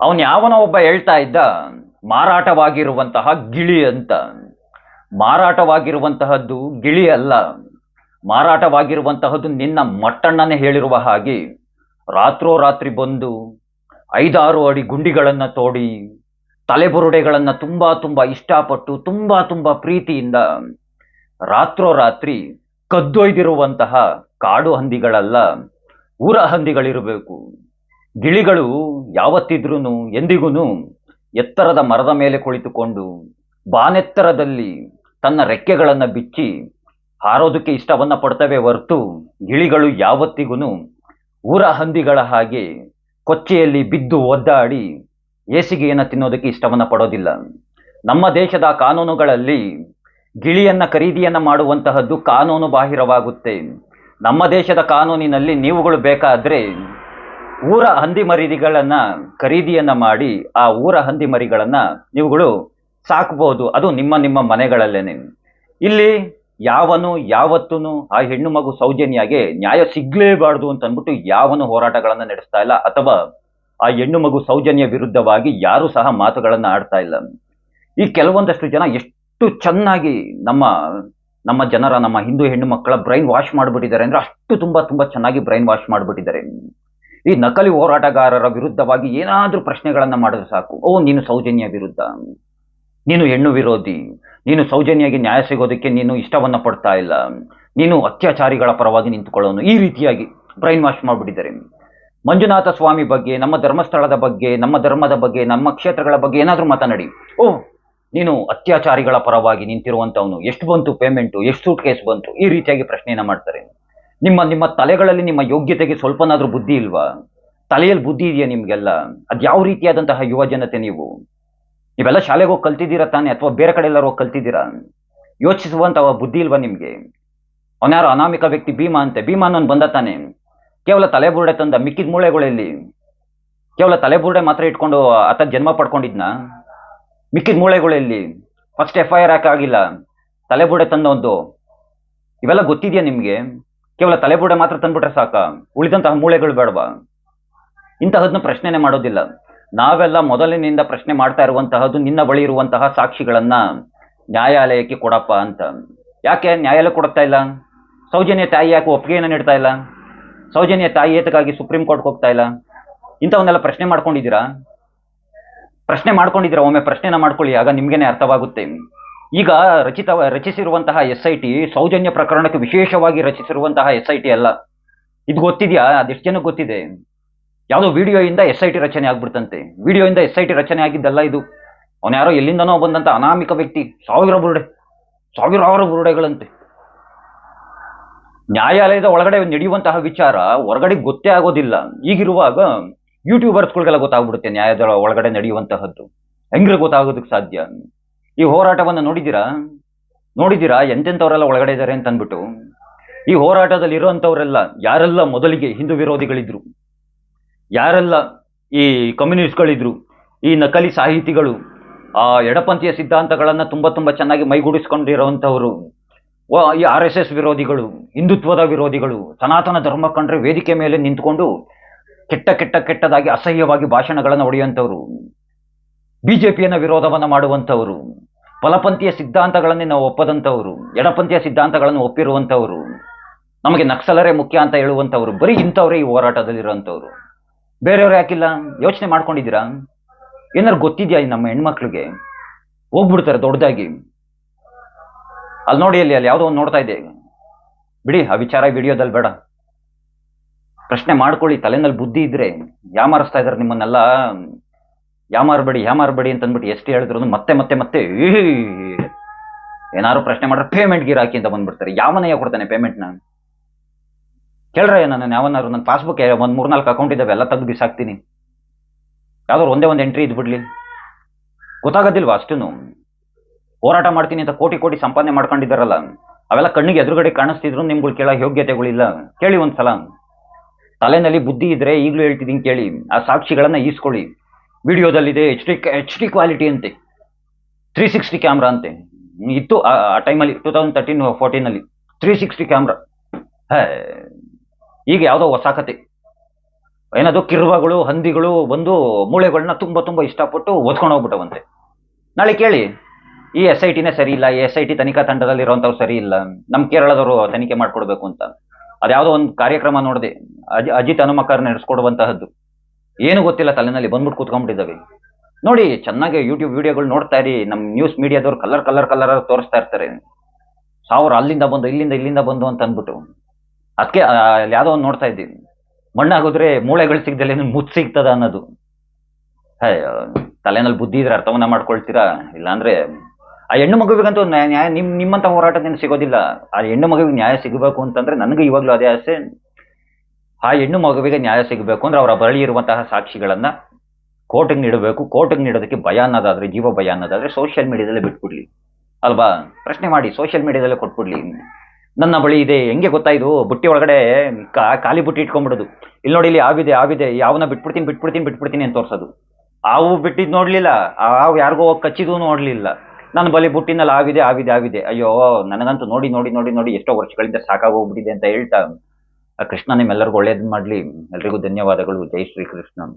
ಅವನ್ ಯಾವನ ಒಬ್ಬ ಹೇಳ್ತಾ ಇದ್ದ, ಮಾರಾಟವಾಗಿರುವಂತಹ ಗಿಳಿ ಅಂತ. ಮಾರಾಟವಾಗಿರುವಂತಹದ್ದು ಗಿಳಿ ಅಲ್ಲ. ಮಾರಾಟವಾಗಿರುವಂತಹದ್ದು ನಿನ್ನ ಮಟ್ಟಣ್ಣನೇ ಹೇಳಿರುವ ಹಾಗೆ ರಾತ್ರೋರಾತ್ರಿ ಬಂದು ಐದಾರು ಅಡಿ ಗುಂಡಿಗಳನ್ನು ತೋಡಿ, ತಲೆಬುರುಡೆಗಳನ್ನು ತುಂಬಾ ತುಂಬಾ ಇಷ್ಟಪಟ್ಟು, ತುಂಬಾ ತುಂಬಾ ಪ್ರೀತಿಯಿಂದ ರಾತ್ರೋರಾತ್ರಿ ಕದ್ದೊಯ್ದಿರುವಂತಹ ಕಾಡು ಹಂದಿಗಳಲ್ಲ, ಊರ ಹಂದಿಗಳಿರಬೇಕು. ಗಿಳಿಗಳು ಯಾವತ್ತಿದ್ರೂ ಎಂದಿಗೂ ಎತ್ತರದ ಮರದ ಮೇಲೆ ಕುಳಿತುಕೊಂಡು ಬಾನೆತ್ತರದಲ್ಲಿ ತನ್ನ ರೆಕ್ಕೆಗಳನ್ನು ಬಿಚ್ಚಿ ಹಾರೋದಕ್ಕೆ ಇಷ್ಟವನ್ನು ಪಡ್ತವೆ ಹೊರತು ಗಿಳಿಗಳು ಯಾವತ್ತಿಗೂ ಊರ ಹಂದಿಗಳ ಹಾಗೆ ಕೊಚ್ಚೆಯಲ್ಲಿ ಬಿದ್ದು ಒದ್ದಾಡಿ ಏಸಿಗೆಯನ್ನು ತಿನ್ನೋದಕ್ಕೆ ಇಷ್ಟವನ್ನು ಪಡೋದಿಲ್ಲ. ನಮ್ಮ ದೇಶದ ಕಾನೂನುಗಳಲ್ಲಿ ಗಿಳಿಯನ್ನು ಖರೀದಿಯನ್ನು ಮಾಡುವಂತಹದ್ದು ಕಾನೂನು ಬಾಹಿರವಾಗುತ್ತೆ. ನಮ್ಮ ದೇಶದ ಕಾನೂನಿನಲ್ಲಿ ನೀವುಗಳು ಬೇಕಾದ್ರೆ ಊರ ಹಂದಿ ಮರಿಗಳನ್ನ ಖರೀದಿಯನ್ನ ಮಾಡಿ ಆ ಊರ ಹಂದಿ ಮರಿಗಳನ್ನ ನೀವುಗಳು ಸಾಕಬಹುದು ಅದು ನಿಮ್ಮ ನಿಮ್ಮ ಮನೆಗಳಲ್ಲೇನೆ. ಇಲ್ಲಿ ಯಾವನು ಯಾವತ್ತೂ ಆ ಹೆಣ್ಣು ಮಗು ಸೌಜನ್ಯಾಗೆ ನ್ಯಾಯ ಸಿಗ್ಲೇಬಾರ್ದು ಅಂತ ಅಂದ್ಬಿಟ್ಟು ಯಾವನು ಹೋರಾಟಗಳನ್ನ ನಡೆಸ್ತಾ ಇಲ್ಲ. ಅಥವಾ ಆ ಹೆಣ್ಣು ಮಗು ಸೌಜನ್ಯ ವಿರುದ್ಧವಾಗಿ ಯಾರು ಸಹ ಮಾತುಗಳನ್ನ ಆಡ್ತಾ ಇಲ್ಲ. ಈ ಕೆಲವೊಂದಷ್ಟು ಜನ ಎಷ್ಟು ಚೆನ್ನಾಗಿ ನಮ್ಮ ನಮ್ಮ ಜನರ, ನಮ್ಮ ಹಿಂದೂ ಹೆಣ್ಣು ಮಕ್ಕಳ ಬ್ರೈನ್ ವಾಶ್ ಮಾಡಿಬಿಟ್ಟಿದ್ದಾರೆ ಅಂದ್ರೆ ಅಷ್ಟು ತುಂಬಾ ತುಂಬಾ ಚೆನ್ನಾಗಿ ಬ್ರೈನ್ ವಾಶ್ ಮಾಡಿಬಿಟ್ಟಿದ್ದಾರೆ. ಈ ನಕಲಿ ಹೋರಾಟಗಾರರ ವಿರುದ್ಧವಾಗಿ ಏನಾದರೂ ಪ್ರಶ್ನೆಗಳನ್ನು ಮಾಡಿದ್ರೆ ಸಾಕು. ಓ, ನೀನು ಸೌಜನ್ಯ ವಿರುದ್ಧ. ನೀನು ಹೆಣ್ಣು ವಿರೋಧಿ. ನೀನು ಸೌಜನ್ಯಾಗಿ ನ್ಯಾಯ ಸಿಗೋದಕ್ಕೆ ನೀನು ಇಷ್ಟವನ್ನ ಪಡ್ತಾ ಇಲ್ಲ. ನೀನು ಅತ್ಯಾಚಾರಿಗಳ ಪರವಾಗಿ ನಿಂತುಕೊಳ್ಳೋನು. ಈ ರೀತಿಯಾಗಿ ಬ್ರೈನ್ ವಾಶ್ ಮಾಡಿಬಿಟ್ಟಿದ್ದಾರೆ. ಮಂಜುನಾಥ ಸ್ವಾಮಿ ಬಗ್ಗೆ, ನಮ್ಮ ಧರ್ಮಸ್ಥಳದ ಬಗ್ಗೆ, ನಮ್ಮ ಧರ್ಮದ ಬಗ್ಗೆ, ನಮ್ಮ ಕ್ಷೇತ್ರಗಳ ಬಗ್ಗೆ ಏನಾದರೂ ಮಾತನಾಡಿ. ಓ, ನೀನು ಅತ್ಯಾಚಾರಿಗಳ ಪರವಾಗಿ ನಿಂತಿರುವಂಥವನು ಎಷ್ಟು ಬಂತು ಪೇಮೆಂಟು ಎಷ್ಟು ಸೂಟ್ ಕೇಸ್ ಬಂತು? ಈ ರೀತಿಯಾಗಿ ಪ್ರಶ್ನೆಯನ್ನು ಮಾಡ್ತಾರೆ. ನಿಮ್ಮ ನಿಮ್ಮ ತಲೆಗಳಲ್ಲಿ ನಿಮ್ಮ ಯೋಗ್ಯತೆಗೆ ಸ್ವಲ್ಪನಾದ್ರೂ ಬುದ್ಧಿ ಇಲ್ವಾ? ತಲೆಯಲ್ಲಿ ಬುದ್ಧಿ ಇದೆಯಾ ನಿಮ್ಗೆಲ್ಲ? ಅದ್ ಯಾವ ರೀತಿಯಾದಂತಹ ಯುವ ಜನತೆ ನೀವು? ನೀವೆಲ್ಲ ಶಾಲೆಗೆ ಹೋಗಿ ಕಲ್ತಿದ್ದೀರಾ ತಾನೆ? ಅಥವಾ ಬೇರೆ ಕಡೆ ಎಲ್ಲರೂ ಹೋಗಿ ಕಲ್ತಿದ್ದೀರಾ? ಯೋಚಿಸುವಂತಹ ಬುದ್ಧಿ ಇಲ್ವಾ ನಿಮ್ಗೆ? ಅವನ್ಯಾರೋ ಅನಾಮಿಕ ವ್ಯಕ್ತಿ ಭೀಮಾ ಅಂತೆ. ಭೀಮಾ ಅನ್ನೋನು ಬಂದ ತಾನೆ? ಕೇವಲ ತಲೆಬುರುಡೆ ತಂದ ಮಿಕ್ಕಿದ ಮೂಳೆಗಳಲ್ಲಿ ಕೇವಲ ತಲೆಬುರುಡೆ ಮಾತ್ರ ಇಟ್ಕೊಂಡು ಆತ ಜನ್ಮ ಪಡ್ಕೊಂಡಿದ್ನ? ಮಿಕ್ಕಿದ ಮೂಳೆಗಳಲ್ಲಿ ಫಸ್ಟ್ ಎಫ್ ಐ ಆರ್ ಹಾಕಾಗಿಲ್ಲ ತಲೆಬುರುಡೆ ತಂದ ಒಂದು ಇವೆಲ್ಲ ಗೊತ್ತಿದೆಯಾ ನಿಮ್ಗೆ? ಕೇವಲ ತಲೆಬುಡೆ ಮಾತ್ರ ತಂದ್ಬಿಟ್ರೆ ಸಾಕ? ಉಳಿದಂತಹ ಮೂಳೆಗಳು ಬೇಡವಾ? ಇಂತಹದನ್ನ ಪ್ರಶ್ನೆನೆ ಮಾಡೋದಿಲ್ಲ. ನಾವೆಲ್ಲ ಮೊದಲಿನಿಂದ ಪ್ರಶ್ನೆ ಮಾಡ್ತಾ ಇರುವಂತಹದ್ದು ನಿನ್ನ ಬಳಿ ಇರುವಂತಹ ಸಾಕ್ಷಿಗಳನ್ನ ನ್ಯಾಯಾಲಯಕ್ಕೆ ಕೊಡಪ್ಪ ಅಂತ. ಯಾಕೆ? ನ್ಯಾಯಾಲಯ ಕೊಡ್ತಾ ಇಲ್ಲ? ಸೌಜನ್ಯ ತಾಯಿ ಯಾಕೆ ಒಪ್ಪಿಗೆಯನ್ನು ನೀಡ್ತಾ ಇಲ್ಲ? ಸೌಜನ್ಯ ತಾಯಿ ಏತಕ್ಕಾಗಿ ಸುಪ್ರೀಂ ಕೋರ್ಟ್ಗೆ ಹೋಗ್ತಾ ಇಲ್ಲ? ಇಂಥವನ್ನೆಲ್ಲ ಪ್ರಶ್ನೆ ಮಾಡ್ಕೊಂಡಿದ್ದೀರಾ? ಪ್ರಶ್ನೆ ಮಾಡ್ಕೊಂಡಿದ್ದೀರಾ? ಒಮ್ಮೆ ಪ್ರಶ್ನೆನ ಮಾಡ್ಕೊಳ್ಳಿ, ಆಗ ನಿಮ್ಗೇನೆ ಅರ್ಥವಾಗುತ್ತೆ. ಈಗ ರಚಿತ, ರಚಿಸಿರುವಂತಹ ಎಸ್ ಐ ಟಿ ಸೌಜನ್ಯ ಪ್ರಕರಣಕ್ಕೆ ವಿಶೇಷವಾಗಿ ರಚಿಸಿರುವಂತಹ ಎಸ್ ಐ ಟಿ ಅಲ್ಲ. ಇದು ಗೊತ್ತಿದ್ಯಾ? ಅದೆಷ್ಟು ಜನಕ್ಕೆ ಗೊತ್ತಿದೆ? ಯಾವುದೋ ವಿಡಿಯೋಯಿಂದ ಎಸ್ ಐ ಟಿ ರಚನೆ ಆಗ್ಬಿಡ್ತಂತೆ. ವಿಡಿಯೋಯಿಂದ ಎಸ್ ಐ ಟಿ ರಚನೆ ಆಗಿದ್ದಲ್ಲ ಇದು. ಅವನ್ಯಾರೋ ಎಲ್ಲಿಂದನೋ ಬಂದಂತ ಅನಾಮಿಕ ವ್ಯಕ್ತಿ. ಸಾವಿರ ಬುರುಡೆ. ಸಾವಿರಾರು ಬುರುಡೆಗಳಂತೆ. ನ್ಯಾಯಾಲಯದ ಒಳಗಡೆ ನಡೆಯುವಂತಹ ವಿಚಾರ ಹೊರಗಡೆ ಗೊತ್ತೇ ಆಗೋದಿಲ್ಲ. ಈಗಿರುವಾಗ ಯೂಟ್ಯೂಬರ್ಸ್ಗಳಿಗೆಲ್ಲ ಗೊತ್ತಾಗ್ಬಿಡುತ್ತೆ ನ್ಯಾಯದ ಒಳಗಡೆ ನಡೆಯುವಂತಹದ್ದು. ಹೆಂಗ್ರೆ ಗೊತ್ತಾಗೋದಕ್ಕೆ ಸಾಧ್ಯ? ಈ ಹೋರಾಟವನ್ನು ನೋಡಿದ್ದೀರಾ? ನೋಡಿದ್ದೀರಾ? ಎಂತೆಂಥವರೆಲ್ಲ ಒಳಗಡೆ ಇದ್ದಾರೆ ಅಂತ ಅಂದ್ಬಿಟ್ಟು. ಈ ಹೋರಾಟದಲ್ಲಿ ಇರುವಂಥವರೆಲ್ಲ ಯಾರೆಲ್ಲ ಮೊದಲಿಗೆ ಹಿಂದೂ ವಿರೋಧಿಗಳಿದ್ರು? ಯಾರೆಲ್ಲ ಈ ಕಮ್ಯುನಿಸ್ಟ್ಗಳಿದ್ರು? ಈ ನಕಲಿ ಸಾಹಿತಿಗಳು? ಆ ಎಡಪಂಥೀಯ ಸಿದ್ಧಾಂತಗಳನ್ನ ತುಂಬಾ ತುಂಬಾ ಚೆನ್ನಾಗಿ ಮೈಗೂಡಿಸ್ಕೊಂಡಿರುವಂಥವರು ಈ ಆರ್ ಎಸ್ ಎಸ್ ವಿರೋಧಿಗಳು, ಹಿಂದುತ್ವದ ವಿರೋಧಿಗಳು, ಸನಾತನ ಧರ್ಮ ಕಂಡ್ರೆ ವೇದಿಕೆ ಮೇಲೆ ನಿಂತ್ಕೊಂಡು ಕೆಟ್ಟ ಕೆಟ್ಟ ಕೆಟ್ಟದಾಗಿ ಅಸಹ್ಯವಾಗಿ ಭಾಷಣಗಳನ್ನು ಹೊಡೆಯುವಂಥವ್ರು. ಬಿಜೆಪಿಯನ್ನ ವಿರೋಧವನ್ನ ಮಾಡುವಂಥವರು ಫಲಪಂಥೀಯ ಸಿದ್ಧಾಂತಗಳನ್ನೇ ನಾವು ಒಪ್ಪದಂಥವರು, ಎಡಪಂಥೀಯ ಸಿದ್ಧಾಂತಗಳನ್ನು ಒಪ್ಪಿರುವಂಥವರು, ನಮಗೆ ನಕ್ಸಲರೇ ಮುಖ್ಯ ಅಂತ ಹೇಳುವಂಥವ್ರು, ಬರೀ ಇಂಥವ್ರೇ ಈ ಹೋರಾಟದಲ್ಲಿರುವಂಥವ್ರು. ಬೇರೆಯವ್ರು ಯಾಕಿಲ್ಲ? ಯೋಚನೆ ಮಾಡ್ಕೊಂಡಿದ್ದೀರಾ? ಏನಾರು ಗೊತ್ತಿದ್ಯಾ ನಮ್ಮ ಹೆಣ್ಮಕ್ಳಿಗೆ? ಹೋಗ್ಬಿಡ್ತಾರೆ ದೊಡ್ಡದಾಗಿ. ಅಲ್ಲಿ ನೋಡಿ, ಅಲ್ಲಿ ಅಲ್ಲಿ ಯಾವುದೋ ಒಂದು ನೋಡ್ತಾ ಇದೆ. ಬಿಡಿ, ಆ ವಿಚಾರ ವಿಡಿಯೋದಲ್ಲಿ ಬೇಡ. ಪ್ರಶ್ನೆ ಮಾಡ್ಕೊಳ್ಳಿ, ತಲೆನಲ್ಲಿ ಬುದ್ಧಿ ಇದ್ರೆ ಯಾಮಾರಿಸ್ತಾ ಇದಾರೆ ನಿಮ್ಮನ್ನೆಲ್ಲ? ಯಾಮಾರ್ಬೇಡಿ ಯಾಮಾರ್ಬೇಡಿ ಅಂತ ಅಂದ್ಬಿಟ್ಟು ಎಷ್ಟು ಹೇಳಿದ್ರು ಮತ್ತೆ ಮತ್ತೆ ಮತ್ತೆ ಏನಾರು ಪ್ರಶ್ನೆ ಮಾಡ್ರೆ ಪೇಮೆಂಟ್ ಗಿರಾಕಿ ಅಂತ ಬಂದ್ಬಿಡ್ತಾರೆ. ಯಾವನಯ್ಯ ಕೊಡ್ತಾನೆ ಪೇಮೆಂಟ್ ನಾನು? ಕೇಳ್ರ ನಾನು ಯಾವನಾರು ನನ್ನ ಪಾಸ್ಬುಕ್ ಒಂದ್ ಮೂರ್ನಾಲ್ಕು ಅಕೌಂಟ್ ಇದ್ದಾವೆ, ಎಲ್ಲ ತೆಗೆದು ಬಿಸಾಕ್ತೀನಿ. ಯಾವ್ದಾದ್ರು ಒಂದೇ ಒಂದು ಎಂಟ್ರಿ ಇದ್ಬಿಡ್ಲಿ. ಗೊತ್ತಾಗೋದಿಲ್ವ ಅಷ್ಟೇನು? ಹೋರಾಟ ಮಾಡ್ತೀನಿ ಅಂತ ಕೋಟಿ ಕೋಟಿ ಸಂಪಾದನೆ ಮಾಡ್ಕೊಂಡಿದ್ದಾರಲ್ಲ. ಅವೆಲ್ಲ ಕಣ್ಣಿಗೆ ಎದುರುಗಡೆ ಕಾಣಿಸ್ತಿದ್ರು, ನಿಮ್ಗಳು ಕೇಳೋ ಯೋಗ್ಯತೆಗಳಿಲ್ಲ. ಕೇಳಿ ಒಂದ್ಸಲ. ತಲೆನಲ್ಲಿ ಬುದ್ಧಿ ಇದ್ರೆ ಈಗಲೂ ಹೇಳ್ತಿದ್ದೀನಿ ಕೇಳಿ. ಆ ಸಾಕ್ಷಿಗಳನ್ನ ಈಸ್ಕೊಳ್ಳಿ. ವಿಡಿಯೋದಲ್ಲಿದೆ H D H D quality ಅಂತೆ. ತ್ರೀ ಸಿಕ್ಸ್ಟಿ ಕ್ಯಾಮ್ರಾ ಅಂತೆ. ಇತ್ತು, ಆ ಟೈಮಲ್ಲಿ ಟೂ ತೌಸಂಡ್ ತರ್ಟೀನ್ ಫೋರ್ಟೀನಲ್ಲಿ ತ್ರೀ ಸಿಕ್ಸ್ಟಿ ಕ್ಯಾಮ್ರಾ ಹೇ, ಈಗ ಯಾವುದೋ ಹೊಸ ಕತೆ. ಏನದು ಕಿರುವಗಳು ಹಂದಿಗಳು ಬಂದು ಮೂಳೆಗಳನ್ನ ತುಂಬಾ, ತುಂಬ ಇಷ್ಟಪಟ್ಟು ಓದ್ಕೊಂಡು ಹೋಗ್ಬಿಟ್ಟವಂತೆ. ನಾಳೆ ಕೇಳಿ, ಈ ಎಸ್ ಐ ಟಿನೇ ಸರಿ ಇಲ್ಲ ಎಸ್ ಐ ಟಿ ತನಿಖಾ ತಂಡದಲ್ಲಿ ಇರುವಂತವ್ರು ಸರಿ ಇಲ್ಲ ನಮ್ಮ ಕೇರಳದವರು ತನಿಖೆ ಮಾಡಿಕೊಡ್ಬೇಕು ಅಂತ. ಅದ್ಯಾವುದೋ ಒಂದು ಕಾರ್ಯಕ್ರಮ ನೋಡಿದೆ, ಅಜಿ, ಅಜಿತ್ ಅನುಮಕರ್ ನಡೆಸ್ಕೊಡುವಂತಹದ್ದು. ಏನು ಗೊತ್ತಿಲ್ಲ, ತಲೆನಲ್ಲಿ ಬಂದ್ಬಿಟ್ಟು ಕೂತ್ಕೊಂಡ್ಬಿಟ್ಟಿದ್ದಾವೆ. ನೋಡಿ, ಚೆನ್ನಾಗಿ ಯೂಟ್ಯೂಬ್ ವಿಡಿಯೋಗಳು ನೋಡ್ತಾ ಇರಿ ನಮ್ಮ ನ್ಯೂಸ್ ಮೀಡಿಯಾದವ್ರು ಕಲರ್ ಕಲರ್ ಕಲರ್ ತೋರಿಸ್ತಾ ಇರ್ತಾರೆ. ಸಾವಿರ ಅಲ್ಲಿಂದ ಬಂದು, ಇಲ್ಲಿಂದ ಇಲ್ಲಿಂದ ಬಂದು ಅಂತ ಅಂದ್ಬಿಟ್ಟು. ಅದಕ್ಕೆ ಯಾವುದೋ ಒಂದು ನೋಡ್ತಾ ಇದ್ದೀವಿ ಮಣ್ಣಾಗೋದ್ರೆ ಮೂಳೆಗಳು ಸಿಗ್ದಲೆ ಮುದ್ದು ಸಿಗ್ತದ ಅನ್ನೋದು. ತಲೆನಲ್ಲಿ ಬುದ್ಧಿ ಇದ್ರೆ ಅರ್ಥವನ್ನ ಮಾಡ್ಕೊಳ್ತೀರಾ? ಇಲ್ಲಾಂದ್ರೆ, ಆ ಹೆಣ್ಣು ಮಗುವಿಗಂತೂ ನ್ಯಾಯ ನಿಮ್ ನಿಮ್ಮಂತ ಹೋರಾಟದಿಂದ ಸಿಗೋದಿಲ್ಲ. ಆ ಹೆಣ್ಣು ಮಗುವಿಗೆ ನ್ಯಾಯ ಸಿಗಬೇಕು ಅಂತಂದ್ರೆ ನನಗೆ ಇವಾಗಲೂ ಅದೇ ಆಸೆ. ಆ ಹೆಣ್ಣು ಮಗುವಿಗೆ ನ್ಯಾಯ ಸಿಗಬೇಕು ಅಂದ್ರೆ ಅವರ ಬಳಿ ಇರುವಂತಹ ಸಾಕ್ಷಿಗಳನ್ನ ಕೋರ್ಟಿಗೆ ನೀಡಬೇಕು. ಕೋರ್ಟಿಗೆ ನೀಡೋದಕ್ಕೆ ಭಯ ಅನ್ನೋದಾದ್ರೆ, ಜೀವ ಭಯ ಅನ್ನೋದಾದ್ರೆ ಸೋಷಿಯಲ್ ಮೀಡಿಯಾದಲ್ಲೇ ಬಿಟ್ಬಿಡ್ಲಿ. ಅಲ್ವಾ? ಪ್ರಶ್ನೆ ಮಾಡಿ ಸೋಷಿಯಲ್ ಮೀಡಿಯಾದಲ್ಲೇ ಕೊಟ್ಬಿಡ್ಲಿ. ನನ್ನ ಬಳಿ ಇದೆ, ಹೆಂಗೆ ಗೊತ್ತಾ ಇದು? ಬುಟ್ಟಿ ಒಳಗಡೆ ಖಾಲಿ ಬುಟ್ಟಿ ಇಟ್ಕೊಂಡ್ಬಿಡೋದು. ಇಲ್ಲಿ ನೋಡಿ, ಇಲ್ಲಿ ಯಾವಿದೆ ಯಾವಿದೆ ಯಾವನ್ನ ಬಿಟ್ಬಿಡ್ತೀನಿ ಬಿಟ್ಬಿಡ್ತೀನಿ ಬಿಟ್ಬಿಡ್ತೀನಿ ಅಂತ ತೋರ್ಸೋದು. ಆವು ಬಿಟ್ಟಿದ್ ನೋಡ್ಲಿಲ್ಲ, ಆ ಹಾವು ಯಾರಿಗೋ ಕಚ್ಚಿದ್ದು ನೋಡ್ಲಿಲ್ಲ. ನನ್ನ ಬಲಿ ಬುಟ್ಟಿನಲ್ಲಿ ಆವಿದೆ ಆವಿದೆ ಆವಿದೆ ಅಯ್ಯೋ, ನನಗಂತೂ ನೋಡಿ ನೋಡಿ ನೋಡಿ ನೋಡಿ ಎಷ್ಟೋ ವರ್ಷಗಳಿಂದ ಸಾಕಾಗೋಗ್ಬಿಟ್ಟಿದೆ ಅಂತ ಹೇಳ್ತಾ ಕೃಷ್ಣ ನಿಮ್ಮೆಲ್ಲರಿಗೂ ಒಳ್ಳೇದು ಮಾಡ್ಲಿ. ಎಲ್ರಿಗೂ ಧನ್ಯವಾದಗಳು. ಜೈ ಶ್ರೀ ಕೃಷ್ಣ